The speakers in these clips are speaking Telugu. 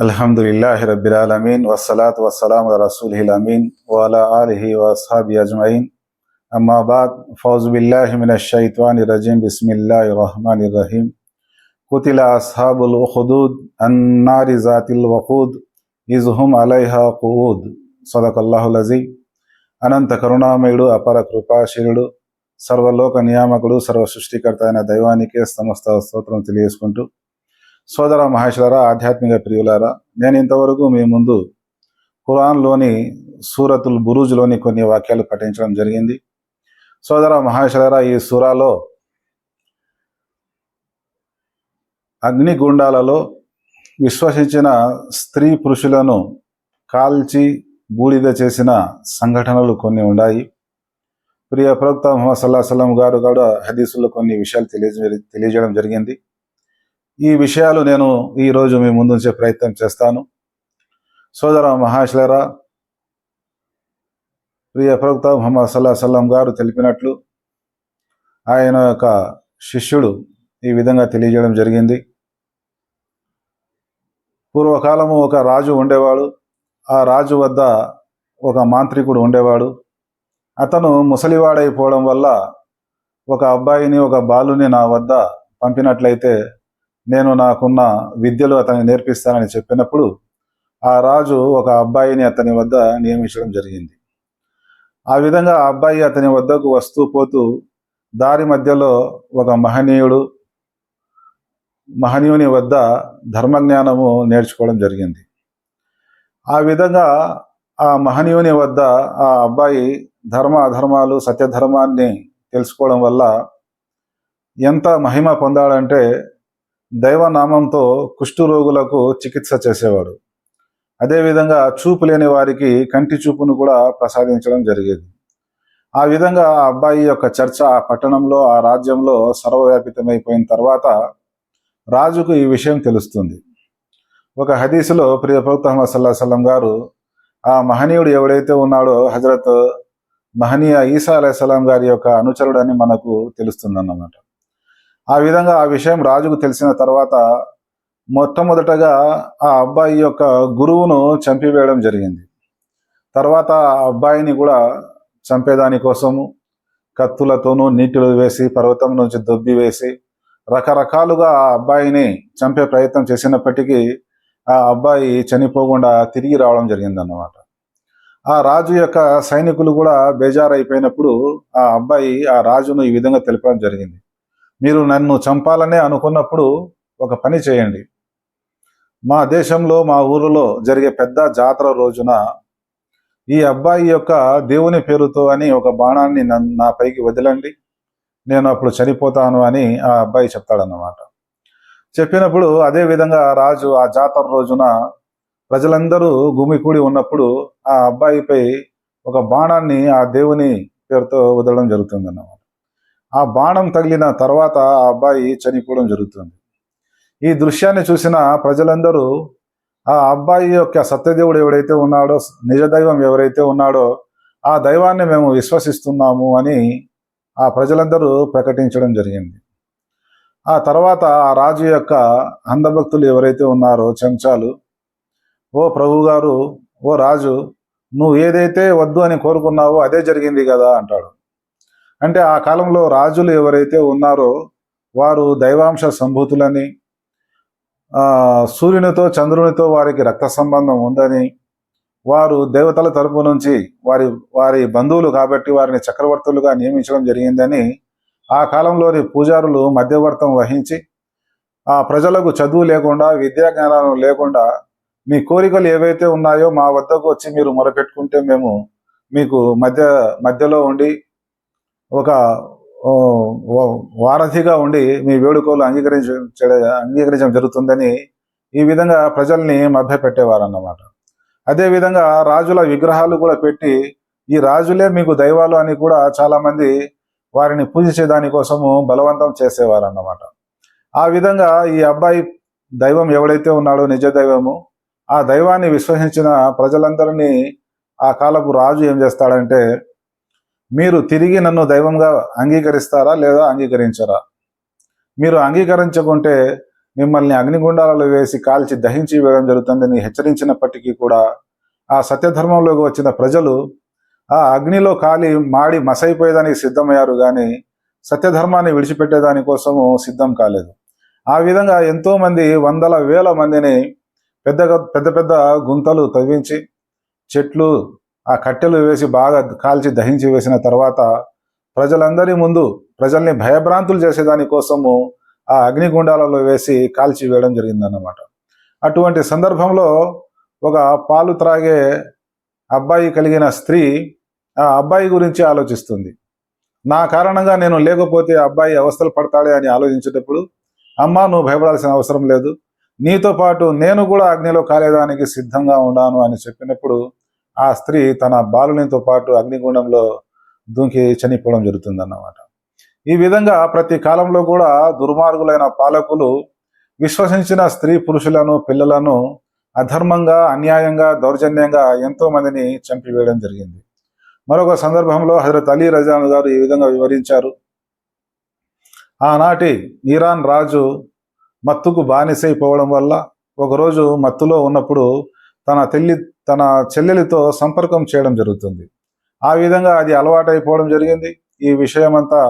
الحمد لله رب العالمين والصلاة والسلام على رسوله الأمين وعلى آله وأصحابه أجمعين أما بعد فوز بالله కుతిల అస్హాబుల్ హుదూద్ అన్నారి జాతిల్ వహూద్ అలైహ అలైహా కుఊద్ సదకల్లాహులజీ అనంత కరుణామయుడు అపర కృపాశీలుడు సర్వలోక నియామకుడు సర్వ సృష్టికర్త అయిన దైవానికే సమస్త స్తోత్రం తెలియజేసుకుంటూ సోదర మహేశ్వరా ఆధ్యాత్మిక ప్రియులారా నేను ఇంతవరకు మీ ముందు కురాన్లోని సూరతుల్ బురూజ్లోని కొన్ని వాక్యాలు పఠించడం జరిగింది. సోదర మహేశ్వరరా ఈ సూరాలో అగ్నిగుండాలలో విశ్వసించిన స్త్రీ పురుషులను కాల్చి బూడిద చేసిన సంఘటనలు కొన్ని ఉన్నాయి. ప్రియ ప్రవక్త ముహమ్మద్ సల్లా సలం గారు కూడా హదీసుల్లో కొన్ని విషయాలు తెలియజే తెలియజేయడం జరిగింది. ఈ విషయాలు నేను ఈరోజు మీ ముందుంచే ప్రయత్నం చేస్తాను. సోదర మహాశలరా ప్రియ ప్రవక్త ముహమ్మద్ సల్లా సల్లం గారు తెలిపినట్లు ఆయన యొక్క శిష్యుడు ఈ విధంగా తెలియజేయడం జరిగింది. పూర్వకాలము ఒక రాజు ఉండేవాడు. ఆ రాజు వద్ద ఒక మాంత్రికుడు ఉండేవాడు. అతను ముసలివాడైపోవడం వల్ల ఒక అబ్బాయిని ఒక బాలుని నా వద్ద పంపినట్లయితే నేను నాకున్న విద్యలు అతనికి నేర్పిస్తానని చెప్పినప్పుడు ఆ రాజు ఒక అబ్బాయిని అతని వద్ద నియమించడం జరిగింది. ఆ విధంగా ఆ అబ్బాయి అతని వద్దకు వస్తూ పోతూ దారి మధ్యలో ఒక మహనీయుడు మహనీయుని వద్ద ధర్మజ్ఞానము నేర్చుకోవడం జరిగింది. ఆ విధంగా ఆ మహనీయుని వద్ద ఆ అబ్బాయి ధర్మ అధర్మాలు సత్యధర్మాన్ని తెలుసుకోవడం వల్ల ఎంత మహిమ పొందాడంటే దైవనామంతో కుష్టు రోగులకు చికిత్స చేసేవాడు. అదేవిధంగా చూపు లేని వారికి కంటి చూపును కూడా ప్రసాదించడం జరిగేది. ఆ విధంగా ఆ అబ్బాయి యొక్క చర్చ ఆ పట్టణంలో ఆ రాజ్యంలో సర్వవ్యాపితమైపోయిన తర్వాత రాజుకు ఈ విషయం తెలుస్తుంది. ఒక హదీసులో ప్రియ ప్రభుత్వ అహ్మద్ సల్లా సల్లం గారు ఆ మహనీయుడు ఎవడైతే ఉన్నాడో హజరత్ మహనీయ ఈసా అలైహిస్సలాం గారి యొక్క అనుచరుడని మనకు తెలుస్తుందన్నమాట. ఆ విధంగా ఆ విషయం రాజుకు తెలిసిన తర్వాత మొట్టమొదటగా ఆ అబ్బాయి యొక్క గురువును చంపివేయడం జరిగింది. తర్వాత ఆ అబ్బాయిని కూడా చంపేదాని కోసము కత్తులతోనూ నీటిలో వేసి పర్వతం నుంచి దొబ్బి వేసి రకరకాలుగా ఆ అబ్బాయిని చంపే ప్రయత్నం చేసినప్పటికీ ఆ అబ్బాయి చనిపోకుండా తిరిగి రావడం జరిగిందన్నమాట. ఆ రాజు యొక్క సైనికులు కూడా బేజారైపోయినప్పుడు ఆ అబ్బాయి ఆ రాజును ఈ విధంగా తెలపడం జరిగింది. మీరు నన్ను చంపాలనే అనుకున్నప్పుడు ఒక పని చేయండి. మా దేశంలో మా ఊరిలో జరిగే పెద్ద జాతర రోజున ఈ అబ్బాయి యొక్క దేవుని పేరుతో అని ఒక బాణాన్ని నన్ను నా పైకి వదిలండి. నేను అప్పుడు చనిపోతాను అని ఆ అబ్బాయి చెప్తాడన్నమాట. చెప్పినప్పుడు అదే విధంగా రాజు ఆ జాతర రోజున ప్రజలందరూ గుమికూడి ఉన్నప్పుడు ఆ అబ్బాయిపై ఒక బాణాన్ని ఆ దేవుని పేరుతో వదలడం జరుగుతుంది అన్నమాట ఆ బాణం తగిలిన తర్వాత ఆ అబ్బాయి చనిపోవడం జరుగుతుంది. ఈ దృశ్యాన్ని చూసిన ప్రజలందరూ ఆ అబ్బాయి యొక్క సత్యదేవుడు ఎవడైతే ఉన్నాడో నిజదైవం ఎవరైతే ఉన్నాడో ఆ దైవాన్ని మేము విశ్వసిస్తున్నాము అని ఆ ప్రజలందరూ ప్రకటించడం జరిగింది. ఆ తర్వాత ఆ రాజు యొక్క అందభక్తులు ఎవరైతే ఉన్నారో చెంచాలు ఓ ప్రభు గారు ఓ రాజు నువ్వు ఏదైతే వద్దు అని కోరుకున్నావో అదే జరిగింది కదా అంటాడు. అంటే ఆ కాలంలో రాజులు ఎవరైతే ఉన్నారో వారు దైవాంశ సంభూతులని సూర్యునితో చంద్రునితో వారికి రక్త సంబంధం ఉందని వారు దేవతల తరపు నుంచి వారి వారి బంధువులు కాబట్టి వారిని చక్రవర్తులుగా నియమించడం జరిగిందని ఆ కాలంలోని పూజారులు మధ్యవర్తం వహించి ఆ ప్రజలకు చదువు లేకుండా విద్యా జ్ఞానాలు లేకుండా మీ కోరికలు ఏవైతే ఉన్నాయో మా వద్దకు వచ్చి మీరు మొరపెట్టుకుంటే మేము మీకు మధ్య మధ్యలో ఉండి ఒక వారధిగా ఉండి మీ వేడుకలు అంగీకరించ అంగీకరించడం జరుగుతుందని ఈ విధంగా ప్రజల్ని మభ్యపెట్టేవారన్నమాట. అదేవిధంగా రాజుల విగ్రహాలు కూడా పెట్టి ఈ రాజులే మీకు దైవాలు అని కూడా చాలామంది వారిని పూజించే దానికోసము బలవంతం చేసేవారు అన్నమాట ఆ విధంగా ఈ అబ్బాయి దైవం ఎవడైతే ఉన్నాడో నిజ దైవము ఆ దైవాన్ని విశ్వసించిన ప్రజలందరినీ ఆ కాలపు రాజు ఏం చేస్తాడంటే మీరు తిరిగి నన్ను దైవంగా అంగీకరిస్తారా లేదా అంగీకరించరా? మీరు అంగీకరించకుంటే మిమ్మల్ని అగ్నిగుండాలలో వేసి కాల్చి దహించి వేయడం జరుగుతుందని హెచ్చరించినప్పటికీ కూడా ఆ సత్యధర్మంలోకి వచ్చిన ప్రజలు ఆ అగ్నిలో కాలి మాడి మసైపోయేదానికి సిద్ధమయ్యారు కానీ సత్యధర్మాన్ని విడిచిపెట్టేదాని కోసము సిద్ధం కాలేదు. ఆ విధంగా ఎంతో మంది వందల వేల మందిని పెద్ద పెద్ద పెద్ద గుంతలు తవ్వించి చెట్లు ఆ కట్టెలు వేసి బాగా కాల్చి దహించి వేసిన తర్వాత ప్రజలందరి ముందు ప్రజల్ని భయభ్రాంతులు చేసేదాని కోసము ఆ అగ్నిగుండాలలో వేసి కాల్చి వేయడం జరిగిందన్నమాట. అటువంటి సందర్భంలో ఒక పాలు త్రాగే అబ్బాయి కలిగిన స్త్రీ ఆ అబ్బాయి గురించి ఆలోచిస్తుంది. నా కారణంగా నేను లేకపోతే అబ్బాయి అవస్థలు పడతాడే అని ఆలోచించేటప్పుడు అమ్మ నువ్వు భయపడాల్సిన అవసరం లేదు. నీతో పాటు నేను కూడా అగ్నిలో కాలేదానికి సిద్ధంగా ఉన్నాను అని చెప్పినప్పుడు ఆ స్త్రీ తన బాలునితో పాటు అగ్నిగుండంలో దూకి చనిపోవడం జరుగుతుందన్నమాట. ఈ విధంగా ప్రతి కాలంలో కూడా దుర్మార్గులైన పాలకులు విశ్వసించిన స్త్రీ పురుషులను పిల్లలను అధర్మంగా అన్యాయంగా దౌర్జన్యంగా ఎంతో మందిని చంపివేయడం జరిగింది. మరొక సందర్భంలో హజరత్ అలీ రజాన్ గారు ఈ విధంగా వివరించారు. ఆనాటి ఇరాన్ రాజు మత్తుకు బానిసైపోవడం వల్ల ఒకరోజు మత్తులో ఉన్నప్పుడు తన తెల్లి తన చెల్లెలితో సంపర్కం చేయడం జరుగుతుంది. ఆ విధంగా అది అలవాటైపోవడం జరిగింది. ఈ విషయమంతా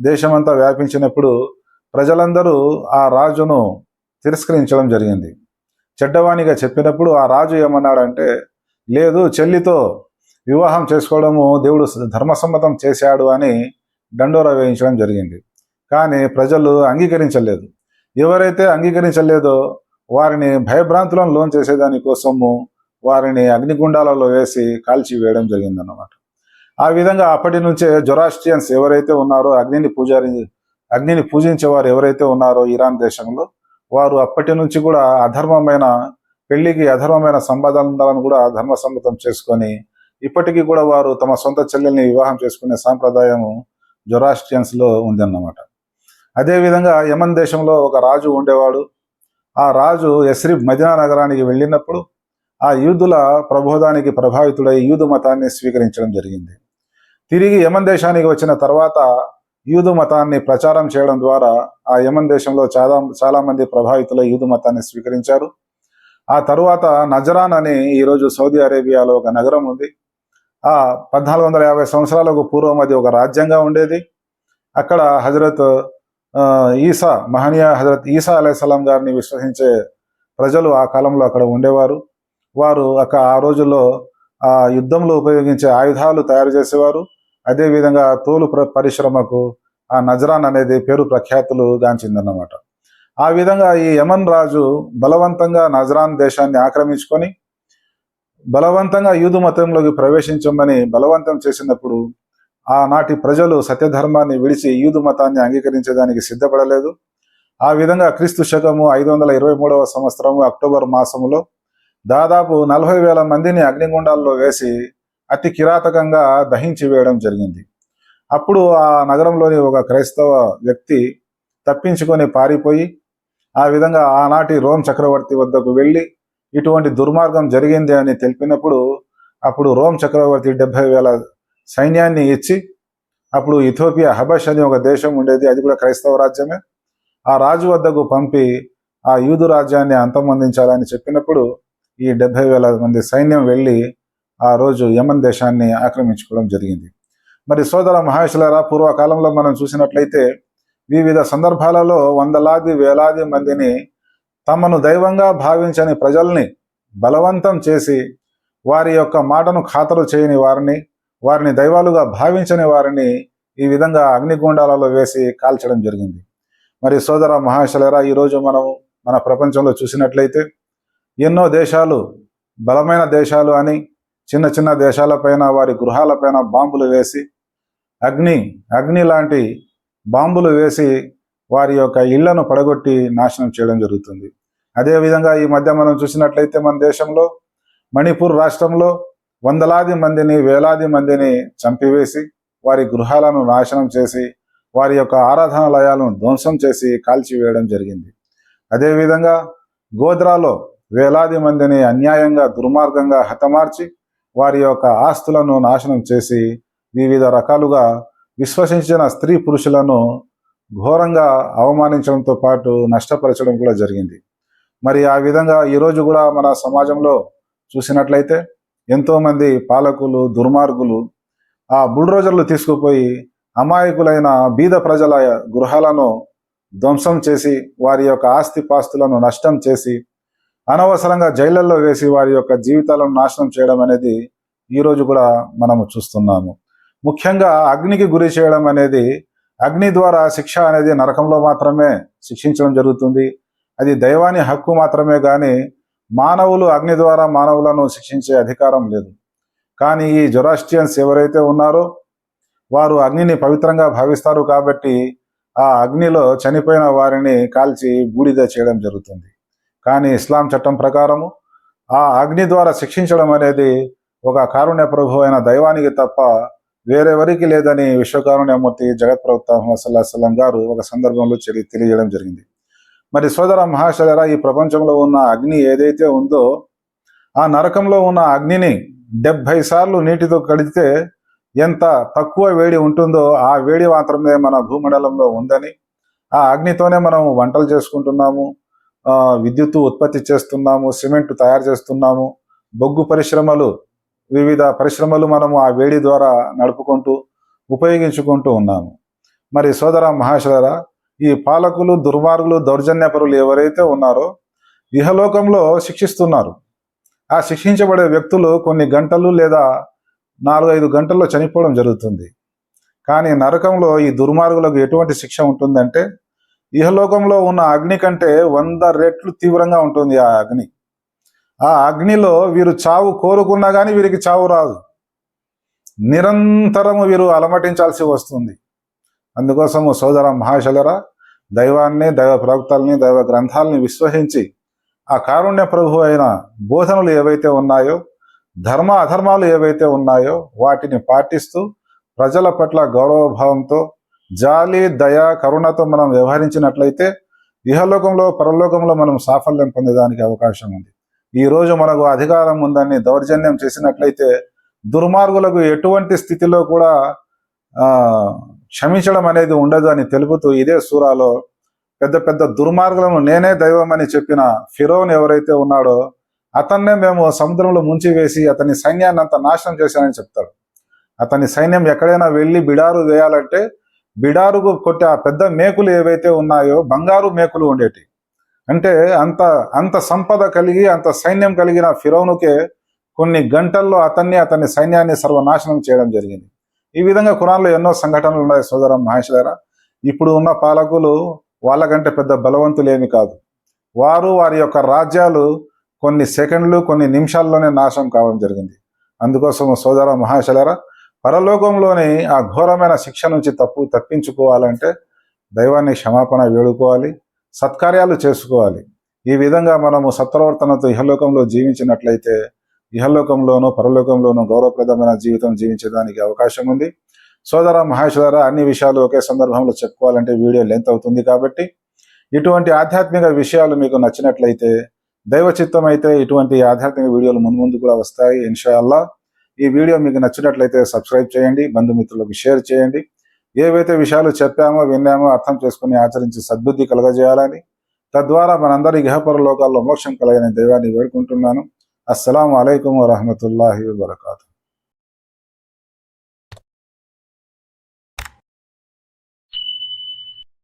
దేశమంతా వ్యాపించినప్పుడు ప్రజలందరూ ఆ రాజును తిరస్కరించడం జరిగింది. చెడ్డవాణిగా చెప్పినప్పుడు ఆ రాజు ఏమన్నాడంటే లేదు చెల్లితో వివాహం చేసుకోవడము దేవుడు ధర్మసమ్మతం చేశాడు అని దండోరా వేయించడం జరిగింది. కానీ ప్రజలు అంగీకరించలేదు. ఎవరైతే అంగీకరించలేదో వారిని భయభ్రాంతులను లోన్ చేసేదాని కోసము వారిని అగ్నిగుండాలలో వేసి కాల్చి వేయడం జరిగిందన్నమాట. ఆ విధంగా అప్పటి నుంచే జొరాస్ట్రియన్స్ ఎవరైతే ఉన్నారో అగ్నిని పూజారి అగ్నిని పూజించేవారు ఎవరైతే ఉన్నారో ఇరాన్ దేశంలో వారు అప్పటి నుంచి కూడా అధర్మమైన పెళ్ళికి అధర్మమైన సంబంధాలను కూడా ధర్మ సమ్మతం చేసుకొని ఇప్పటికీ కూడా వారు తమ సొంత చెల్లెల్ని వివాహం చేసుకునే సాంప్రదాయము జొరాస్ట్రియన్స్లో ఉందన్నమాట. అదేవిధంగా యమన్ దేశంలో ఒక రాజు ఉండేవాడు. ఆ రాజు యస్రిబ్ మదినా నగరానికి వెళ్ళినప్పుడు ఆ యూదుల ప్రబోధానికి ప్రభావితుడై యూదు మతాన్ని స్వీకరించడం జరిగింది. తిరిగి యమన్ దేశానికి వచ్చిన తర్వాత యూదు మతాన్ని ప్రచారం చేయడం ద్వారా ఆ యమన్ దేశంలో చాలా చాలా మంది యూదు మతాన్ని స్వీకరించారు. ఆ తరువాత నజరాన్ అని ఈరోజు సౌదీ అరేబియాలో ఒక నగరం ఉంది. ఆ పద్నాలుగు వందల యాభై సంవత్సరాలకు పూర్వం అది ఒక రాజ్యంగా ఉండేది. అక్కడ హజరత్ ఈసా మహనీయ హజరత్ ఈసా అలైహిస్సలాం గారిని విశ్వసించే ప్రజలు ఆ కాలంలో అక్కడ ఉండేవారు. వారు అక్కడ ఆ రోజుల్లో ఆ యుద్ధంలో ఉపయోగించే ఆయుధాలు తయారు చేసేవారు. అదేవిధంగా తోలు ప్ర- పరిశ్రమకు ఆ నజరాన్ అనేది పేరు ప్రఖ్యాతులు గాంచిందన్నమాట ఆ విధంగా ఈ యమన్ రాజు బలవంతంగా నజరాన్ దేశాన్ని ఆక్రమించుకొని బలవంతంగా యూదు మతంలోకి ప్రవేశించమని బలవంతం చేసినప్పుడు ఆనాటి ప్రజలు సత్యధర్మాన్ని విడిచి యూదు మతాన్ని అంగీకరించడానికి సిద్ధపడలేదు. ఆ విధంగా క్రీస్తు శకము ఐదు వందల ఇరవై మూడవ సంవత్సరము అక్టోబర్ మాసంలో దాదాపు నలభై వేల మందిని అగ్నిగుండాల్లో వేసి అతి కిరాతకంగా దహించి వేయడం జరిగింది. అప్పుడు ఆ నగరంలోని ఒక క్రైస్తవ వ్యక్తి తప్పించుకొని పారిపోయి ఆ విధంగా ఆనాటి రోమ్ చక్రవర్తి వద్దకు వెళ్ళి ఇటువంటి దుర్మార్గం జరిగింది అని తెలిపినప్పుడు అప్పుడు రోమ్ చక్రవర్తి డెబ్బై వేల సైన్యాన్ని ఇచ్చి అప్పుడు ఇథోపియా హబష్ అని ఒక దేశం ఉండేది అది కూడా క్రైస్తవ రాజ్యమే. ఆ రాజు వద్దకు పంపి ఆ యూదు రాజ్యాన్ని అంతమొందించాలని చెప్పినప్పుడు ఈ డెబ్బై వేల మంది సైన్యం వెళ్ళి ఆ రోజు యమన్ దేశాన్ని ఆక్రమించుకోవడం జరిగింది. మరి సోదర మహేశ్వరరా పూర్వకాలంలో మనం చూసినట్లయితే వివిధ సందర్భాలలో వందలాది వేలాది మందిని తమను దైవంగా భావించని ప్రజల్ని బలవంతం చేసి వారి యొక్క మాటను ఖాతరు చేయని వారిని వారిని దైవాలుగా భావించని వారిని ఈ విధంగా అగ్నిగుండాలలో వేసి కాల్చడం జరిగింది. మరి సోదర మహాశలరా ఈరోజు మనం మన ప్రపంచంలో చూసినట్లయితే ఎన్నో దేశాలు బలమైన దేశాలు అని చిన్న చిన్న దేశాలపైన వారి గృహాలపైన బాంబులు వేసి అగ్ని అగ్ని లాంటి బాంబులు వేసి వారి యొక్క ఇళ్ళను పడగొట్టి నాశనం చేయడం జరుగుతుంది. అదేవిధంగా ఈ మధ్య మనం చూసినట్లయితే మన దేశంలో మణిపూర్ రాష్ట్రంలో వందలాది మందిని వేలాది మందిని చంపివేసి వారి గృహాలను నాశనం చేసి వారి యొక్క ఆరాధనాలయాలను ధ్వంసం చేసి కాల్చివేయడం జరిగింది. అదేవిధంగా గోద్రాలో వేలాది మందిని అన్యాయంగా దుర్మార్గంగా హతమార్చి వారి యొక్క ఆస్తులను నాశనం చేసి వివిధ రకాలుగా విశ్వసించిన స్త్రీ పురుషులను ఘోరంగా అవమానించడంతో పాటు నష్టపరచడం కూడా జరిగింది. మరి ఆ విధంగా ఈరోజు కూడా మన సమాజంలో చూసినట్లయితే ఎంతోమంది పాలకులు దుర్మార్గులు ఆ బుల్డ్రోజర్లు తీసుకుపోయి అమాయకులైన బీద ప్రజల గృహాలను ధ్వంసం చేసి వారి యొక్క ఆస్తి పాస్తులను నష్టం చేసి అనవసరంగా జైళ్ళల్లో వేసి వారి యొక్క జీవితాలను నాశనం చేయడం అనేది ఈరోజు కూడా మనము చూస్తున్నాము. ముఖ్యంగా అగ్నికి గురి చేయడం అనేది అగ్ని ద్వారా శిక్ష అనేది నరకంలో మాత్రమే శిక్షించడం జరుగుతుంది. అది దైవాని హక్కు మాత్రమే కానీ మానవులు అగ్ని ద్వారా మానవులను శిక్షించే అధికారం లేదు. కానీ ఈ జొరాస్టియన్స్ ఎవరైతే ఉన్నారో వారు అగ్నిని పవిత్రంగా భావిస్తారు కాబట్టి ఆ అగ్నిలో చనిపోయిన వారిని కాల్చి బూడిద చేయడం జరుగుతుంది. కానీ ఇస్లాం చట్టం ప్రకారము ఆ అగ్ని ద్వారా శిక్షించడం అనేది ఒక కారుణ్య ప్రభు అయిన దైవానికి తప్ప వేరెవరికి లేదని విశ్వకారుణ్యమూర్తి జగత్ ప్రవక్త సల్లాహం గారు ఒక సందర్భంలో చెలి తెలియజేయడం జరిగింది. మరి సోదర మహాశలరా ఈ ప్రపంచంలో ఉన్న అగ్ని ఏదైతే ఉందో ఆ నరకంలో ఉన్న అగ్నిని డెబ్భై సార్లు నీటితో కడిగితే ఎంత తక్కువ వేడి ఉంటుందో ఆ వేడి మాత్రమే మన భూమండలంలో ఉందని ఆ అగ్నితోనే మనం వంటలు చేసుకుంటున్నాము విద్యుత్ విద్యుత్తు ఉత్పత్తి చేస్తున్నాము సిమెంట్ తయారు చేస్తున్నాము. బొగ్గు పరిశ్రమలు వివిధ పరిశ్రమలు మనము ఆ వేడి ద్వారా నడుపుకుంటూ ఉపయోగించుకుంటూ ఉన్నాము. మరి సోదర మహాశరా ఈ పాలకులు దుర్మార్గులు దౌర్జన్యపరులు ఎవరైతే ఉన్నారో ఇహలోకంలో శిక్షిస్తున్నారు. ఆ శిక్షించబడే వ్యక్తులు కొన్ని గంటలు లేదా నాలుగైదు గంటల్లో చనిపోవడం జరుగుతుంది. కానీ నరకంలో ఈ దుర్మార్గులకు ఎటువంటి శిక్ష ఉంటుందంటే ఇహలోకంలో ఉన్న అగ్ని కంటే వంద రెట్లు తీవ్రంగా ఉంటుంది ఆ అగ్ని. ఆ అగ్నిలో వీరు చావు కోరుకున్నా కానీ వీరికి చావు రాదు. నిరంతరము వీరు అలమటించాల్సి వస్తుంది. అందుకోసము సోదర మహాశలరా దైవాన్ని దైవ ప్రవక్తల్ని దైవ గ్రంథాలని విశ్వసించి ఆ కారుణ్య ప్రభు అయిన బోధనలు ఏవైతే ఉన్నాయో ధర్మ అధర్మాలు ఏవైతే ఉన్నాయో వాటిని పాటిస్తూ ప్రజల పట్ల గౌరవభావంతో జాలి దయ కరుణతో మనం వ్యవహరించినట్లయితే ఇహలోకంలో పరలోకంలో మనం సాఫల్యం పొందేదానికి అవకాశం ఉంది. ఈ రోజు మనకు అధికారం ఉందని దౌర్జన్యం చేసినట్లయితే దుర్మార్గులకు ఎటువంటి స్థితిలో కూడా ఆ క్షమించడం అనేది ఉండదు అని తెలుపుతూ ఇదే సూరాలో పెద్ద పెద్ద దుర్మార్గులను నేనే దైవం అని చెప్పిన ఫిరోన్ ఎవరైతే ఉన్నాడో అతన్నే మేము సముద్రంలో ముంచివేసి అతని సైన్యాన్ని అంత నాశనం చేశానని చెప్తాడు. అతని సైన్యం ఎక్కడైనా వెళ్ళి బిడారు వేయాలంటే బిడారుకు కొట్టే ఆ పెద్ద మేకులు ఏవైతే ఉన్నాయో బంగారు మేకులు ఉండేటి. అంటే అంత అంత సంపద కలిగి అంత సైన్యం కలిగిన ఫిరౌనుకే కొన్ని గంటల్లో అతన్ని అతని సైన్యాన్ని సర్వనాశనం చేయడం జరిగింది. ఈ విధంగా కురాన్లో ఎన్నో సంఘటనలు ఉన్నాయి సోదరం మహేశ్వర ఇప్పుడు ఉన్న పాలకులు వాళ్ళకంటే పెద్ద బలవంతులేమి కాదు. వారు వారి యొక్క రాజ్యాలు కొన్ని సెకండ్లు కొన్ని నిమిషాల్లోనే నాశనం కావడం జరిగింది. అందుకోసం సోదర మహాశలరా పరలోకంలోని ఆ ఘోరమైన శిక్ష నుంచి తప్పు తప్పించుకోవాలంటే దైవాన్ని క్షమాపణ వేడుకోవాలి సత్కార్యాలు చేసుకోవాలి. ఈ విధంగా మనము సత్ప్రవర్తనతో ఇహలోకంలో జీవించినట్లయితే ఇహలోకంలోనూ పరలోకంలోనూ గౌరవప్రదమైన జీవితం జీవించడానికి అవకాశం ఉంది. సోదర మహేశ్వర అన్ని విషయాలు ఒకే సందర్భంలో చెప్పుకోవాలంటే వీడియో లెంత్ అవుతుంది కాబట్టి ఇటువంటి ఆధ్యాత్మిక విషయాలు మీకు నచ్చినట్లయితే దైవ చిత్తం అయితే ఇటువంటి ఆధ్యాత్మిక వీడియోలు ముందు ముందు కూడా వస్తాయి ఇన్షాల్లా ఈ వీడియో మీకు నచ్చినట్లయితే సబ్స్క్రైబ్ చేయండి బంధుమిత్రులకు షేర్ చేయండి. ఏవైతే విషయాలు చెప్పామో విన్నామో అర్థం చేసుకుని ఆచరించి సద్బుద్ధి కలగజేయాలని. తద్వారా మనందరి గృహపర లోకాల్లో మోక్షం కలగని దైవాన్ని వేడుకుంటున్నాను. అస్సలం అయికం వరహమతుల్లాహి వబర్కాతు.